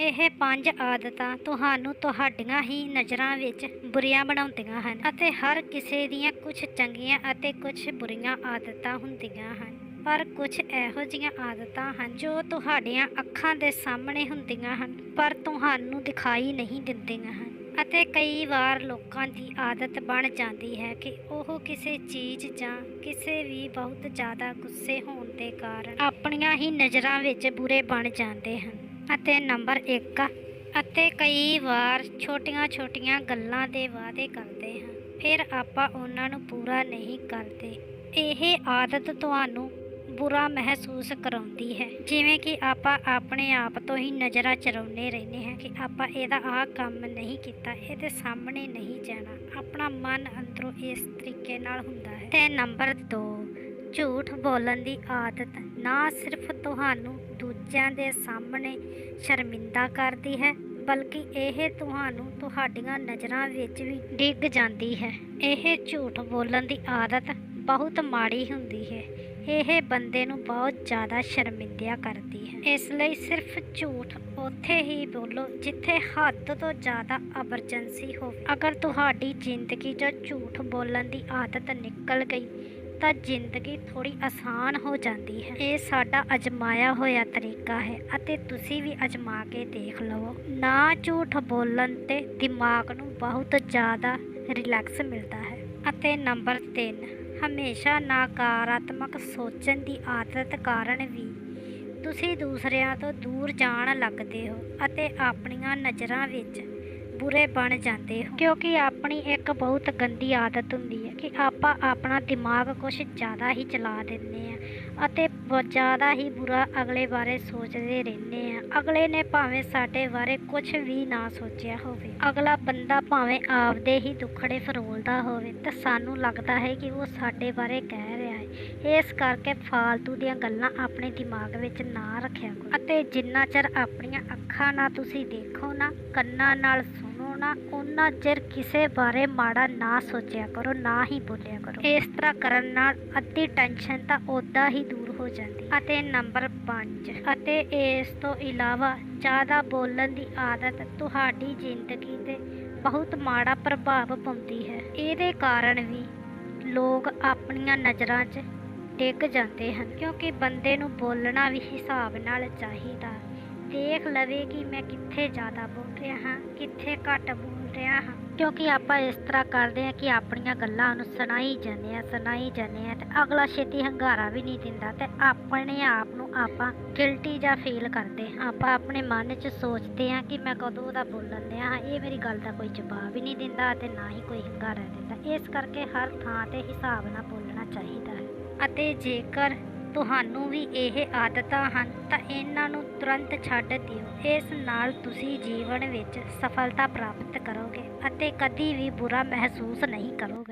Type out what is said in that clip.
ਇਹ ਪੰਜ ਆਦਤਾਂ ਤੁਹਾਨੂੰ ਤੁਹਾਡੀਆਂ ਹੀ ਨਜ਼ਰਾਂ ਵਿੱਚ ਬੁਰੀਆਂ ਬਣਾਉਂਦੀਆਂ ਹਨ ਅਤੇ ਹਰ ਕਿਸੇ ਦੀਆਂ ਕੁਝ ਚੰਗੀਆਂ ਅਤੇ ਕੁਝ ਬੁਰੀਆਂ ਆਦਤਾਂ ਹੁੰਦੀਆਂ ਹਨ। ਪਰ ਕੁਝ ਇਹੋ ਜਿਹੀਆਂ ਆਦਤਾਂ ਹਨ ਜੋ ਤੁਹਾਡੀਆਂ ਅੱਖਾਂ ਦੇ ਸਾਹਮਣੇ ਹੁੰਦੀਆਂ ਹਨ, ਪਰ ਤੁਹਾਨੂੰ ਦਿਖਾਈ ਨਹੀਂ ਦਿੰਦੀਆਂ ਹਨ। ਅਤੇ ਕਈ ਵਾਰ ਲੋਕਾਂ ਦੀ ਆਦਤ ਬਣ ਜਾਂਦੀ ਹੈ ਕਿ ਉਹ ਕਿਸੇ ਚੀਜ਼ ਜਾਂ ਕਿਸੇ ਵੀ ਬਹੁਤ ਜ਼ਿਆਦਾ ਗੁੱਸੇ ਹੋਣ ਦੇ ਕਾਰਨ ਆਪਣੀਆਂ ਹੀ ਨਜ਼ਰਾਂ ਵਿੱਚ ਬੁਰੇ ਬਣ ਜਾਂਦੇ ਹਨ। ਅਤੇ ਨੰਬਰ 1 ਅਤੇ ਕਈ ਵਾਰ ਛੋਟੀਆਂ-ਛੋਟੀਆਂ ਗੱਲਾਂ ਦੇ ਵਾਅਦੇ ਕਰਦੇ ਹਾਂ। ਫਿਰ ਆਪਾਂ ਉਹਨਾਂ ਨੂੰ ਪੂਰਾ ਨਹੀਂ ਕਰਦੇ। ਇਹ ਆਦਤ ਤੁਹਾਨੂੰ ਬੁਰਾ ਮਹਿਸੂਸ ਕਰਾਉਂਦੀ ਹੈ। ਜਿਵੇਂ ਕਿ ਆਪਾਂ ਆਪਣੇ ਆਪ ਤੋਂ ਹੀ ਨਜ਼ਰਾਂ ਚਰਾਉਂਦੇ ਰਹਿੰਦੇ ਹਾਂ ਕਿ ਆਪਾਂ ਇਹਦਾ ਆਹ ਕੰਮ ਨਹੀਂ ਕੀਤਾ, ਇਹਦੇ ਸਾਹਮਣੇ ਨਹੀਂ ਜਾਣਾ। ਆਪਣਾ ਮਨ ਅੰਦਰੋਂ ਇਸ ਤਰੀਕੇ ਨਾਲ ਹੁੰਦਾ ਹੈ। ਤੇ ਨੰਬਰ 2 ਝੂਠ ਬੋਲਣ ਦੀ ਆਦਤ ਨਾ ਸਿਰਫ ਤੁਹਾਨੂੰ ਦੂਜਿਆਂ ਦੇ ਸਾਹਮਣੇ ਸ਼ਰਮਿੰਦਾ ਕਰਦੀ ਹੈ, ਬਲਕਿ ਇਹ ਤੁਹਾਨੂੰ ਤੁਹਾਡੀਆਂ ਨਜ਼ਰਾਂ ਵਿੱਚ ਵੀ ਡਿੱਗ ਜਾਂਦੀ ਹੈ। ਇਹ ਝੂਠ ਬੋਲਣ ਦੀ ਆਦਤ ਬਹੁਤ ਮਾੜੀ ਹੁੰਦੀ ਹੈ। ਇਹ ਬੰਦੇ ਨੂੰ ਬਹੁਤ ਜ਼ਿਆਦਾ ਸ਼ਰਮਿੰਦਿਆ ਕਰਦੀ ਹੈ। ਇਸ ਲਈ ਸਿਰਫ ਝੂਠ ਉੱਥੇ ਹੀ ਬੋਲੋ ਜਿੱਥੇ ਹੱਦ ਤੋਂ ਜ਼ਿਆਦਾ ਐਮਰਜੈਂਸੀ ਹੋਵੇ। ਅਗਰ ਤੁਹਾਡੀ ਜ਼ਿੰਦਗੀ 'ਚੋਂ ਝੂਠ ਬੋਲਣ ਦੀ ਆਦਤ ਨਿਕਲ ਗਈ ਤਾਂ ਜ਼ਿੰਦਗੀ ਥੋੜੀ ਆਸਾਨ ਹੋ ਜਾਂਦੀ ਹੈ। ਇਹ ਸਾਡਾ ਅਜਮਾਇਆ ਹੋਇਆ ਤਰੀਕਾ ਹੈ ਅਤੇ ਤੁਸੀਂ ਵੀ ਅਜਮਾ ਕੇ ਦੇਖ ਲਵੋ। ਨਾ ਝੂਠ ਬੋਲਣ ਤੇ ਦਿਮਾਗ ਨੂੰ ਬਹੁਤ ਜ਼ਿਆਦਾ ਰਿਲੈਕਸ ਮਿਲਦਾ ਹੈ। ਅਤੇ ਨੰਬਰ 3 ਹਮੇਸ਼ਾ ਨਕਾਰਾਤਮਕ ਸੋਚਣ ਦੀ ਆਦਤ ਕਾਰਨ ਵੀ ਤੁਸੀਂ ਦੂਸਰਿਆਂ ਤੋਂ ਦੂਰ ਜਾਣ ਲੱਗਦੇ ਹੋ ਅਤੇ ਆਪਣੀਆਂ ਨਜ਼ਰਾਂ ਵਿੱਚ ਬੁਰੇ ਬਣ ਜਾਂਦੇ ਹੋ। ਕਿਉਂਕਿ ਆਪਣੀ ਇੱਕ ਬਹੁਤ ਗੰਦੀ ਆਦਤ ਹੁੰਦੀ ਹੈ ਕਿ ਆਪਾਂ ਆਪਣਾ ਦਿਮਾਗ ਕੁਝ ਜ਼ਿਆਦਾ ਹੀ ਚਲਾ ਦਿੰਦੇ ਆ ਅਤੇ ਬਹੁਤ ਜ਼ਿਆਦਾ ਹੀ ਬੁਰਾ ਅਗਲੇ ਬਾਰੇ ਸੋਚਦੇ ਰਹਿੰਦੇ ਆ ਅਗਲੇ ਨੇ ਭਾਵੇਂ ਸਾਡੇ ਬਾਰੇ ਕੁਝ ਵੀ ਨਾ ਸੋਚਿਆ ਹੋਵੇ, ਅਗਲਾ ਬੰਦਾ ਭਾਵੇਂ ਆਪਦੇ ਹੀ ਦੁੱਖੜੇ ਫਰੋਲਦਾ ਹੋਵੇ ਤਾਂ ਸਾਨੂੰ ਲੱਗਦਾ ਹੈ ਕਿ ਉਹ ਸਾਡੇ ਬਾਰੇ ਕਹਿ ਰਿਹਾ ਹੈ। ਇਸ ਕਰਕੇ ਫਾਲਤੂ ਦੀਆਂ ਗੱਲਾਂ ਆਪਣੇ ਦਿਮਾਗ ਵਿੱਚ ਨਾ ਰੱਖਿਆ ਕਰੋ। ਅਤੇ ਜਿੰਨਾ ਚਿਰ ਆਪਣੀਆਂ ਅੱਖਾਂ ਨਾਲ ਤੁਸੀਂ ਦੇਖੋ ਨਾ, ਕੰਨਾਂ ਨਾਲ ਸੁਣੋ ਉਹਨਾਂ ਚਿਰ ਕਿਸੇ ਬਾਰੇ ਮਾੜਾ ਨਾ ਸੋਚਿਆ ਕਰੋ, ਨਾ ਹੀ ਬੋਲਿਆ ਕਰੋ। ਇਸ ਤਰ੍ਹਾਂ ਕਰਨ ਨਾਲ ਅੱਧੀ ਟੈਨਸ਼ਨ ਤਾਂ ਉਦਾਂ ਹੀ ਦੂਰ ਹੋ ਜਾਂਦੀ। ਅਤੇ ਨੰਬਰ 5 ਅਤੇ ਇਸ ਤੋਂ ਇਲਾਵਾ ਜ਼ਿਆਦਾ ਬੋਲਣ ਦੀ ਆਦਤ ਤੁਹਾਡੀ ਜ਼ਿੰਦਗੀ ਤੇ ਬਹੁਤ ਮਾੜਾ ਪ੍ਰਭਾਵ ਪਾਉਂਦੀ ਹੈ। ਇਹਦੇ ਕਾਰਨ ਵੀ ਲੋਕ ਆਪਣੀਆਂ ਨਜ਼ਰਾਂ 'ਚ ਡਿੱਗ ਜਾਂਦੇ ਹਨ, ਕਿਉਂਕਿ ਬੰਦੇ ਨੂੰ ਬੋਲਣਾ ਵੀ ਹਿਸਾਬ ਨਾਲ ਚਾਹੀਦਾ। ਦੇਖ ਲਵੇ ਕਿ ਮੈਂ ਕਿੱਥੇ ਜ਼ਿਆਦਾ ਬੋਲ ਰਿਹਾ ਹਾਂ ਕਿੱਥੇ ਘੱਟ ਬੋਲ ਰਿਹਾ ਹਾਂ। ਕਿਉਂਕਿ ਆਪਾਂ ਇਸ ਤਰ੍ਹਾਂ ਕਰਦੇ ਹਾਂ ਕਿ ਆਪਣੀਆਂ ਗੱਲਾਂ ਨੂੰ ਸੁਣਾਈ ਜਾਂਦੇ ਆ ਸੁਣਾਈ ਜਾਂਦੇ ਆ ਤੇ ਅਗਲਾ ਛੇਤੀ ਹੰਗਾਰਾ ਵੀ ਨਹੀਂ ਦਿੰਦਾ ਤੇ ਆਪਣੇ ਆਪ ਨੂੰ ਆਪਾਂ ਗਿਲਟੀ ਜਾਂ ਫੀਲ ਕਰਦੇ ਆਪਾਂ ਆਪਣੇ ਮਨ 'ਚ ਸੋਚਦੇ ਹਾਂ ਕਿ ਮੈਂ ਕਦੋਂ ਦਾ ਬੋਲਣ ਦਿਆ ਇਹ ਮੇਰੀ ਗੱਲ ਦਾ ਕੋਈ ਜਵਾਬ ਹੀ ਨਹੀਂ ਦਿੰਦਾ ਤੇ ਨਾ ਹੀ ਕੋਈ ਹੰਗਾਰਾ ਦਿੰਦਾ। ਇਸ ਕਰਕੇ ਹਰ ਥਾਂ ਤੇ ਹਿਸਾਬ ਨਾਲ ਬੋਲਣਾ ਚਾਹੀਦਾ ਹੈ। ਅਤੇ ਜੇਕਰ ਤੁਹਾਨੂੰ ਵੀ ਇਹ ਆਦਤਾਂ ਹਨ, ਤਾਂ ਇਹਨਾਂ ਨੂੰ ਤੁਰੰਤ ਛੱਡ ਦਿਓ। ਇਸ ਨਾਲ ਤੁਸੀਂ ਜੀਵਨ ਵਿੱਚ ਸਫਲਤਾ ਪ੍ਰਾਪਤ ਕਰੋਗੇ ਅਤੇ ਕਦੀ ਵੀ ਬੁਰਾ ਮਹਿਸੂਸ ਨਹੀਂ ਕਰੋਗੇ।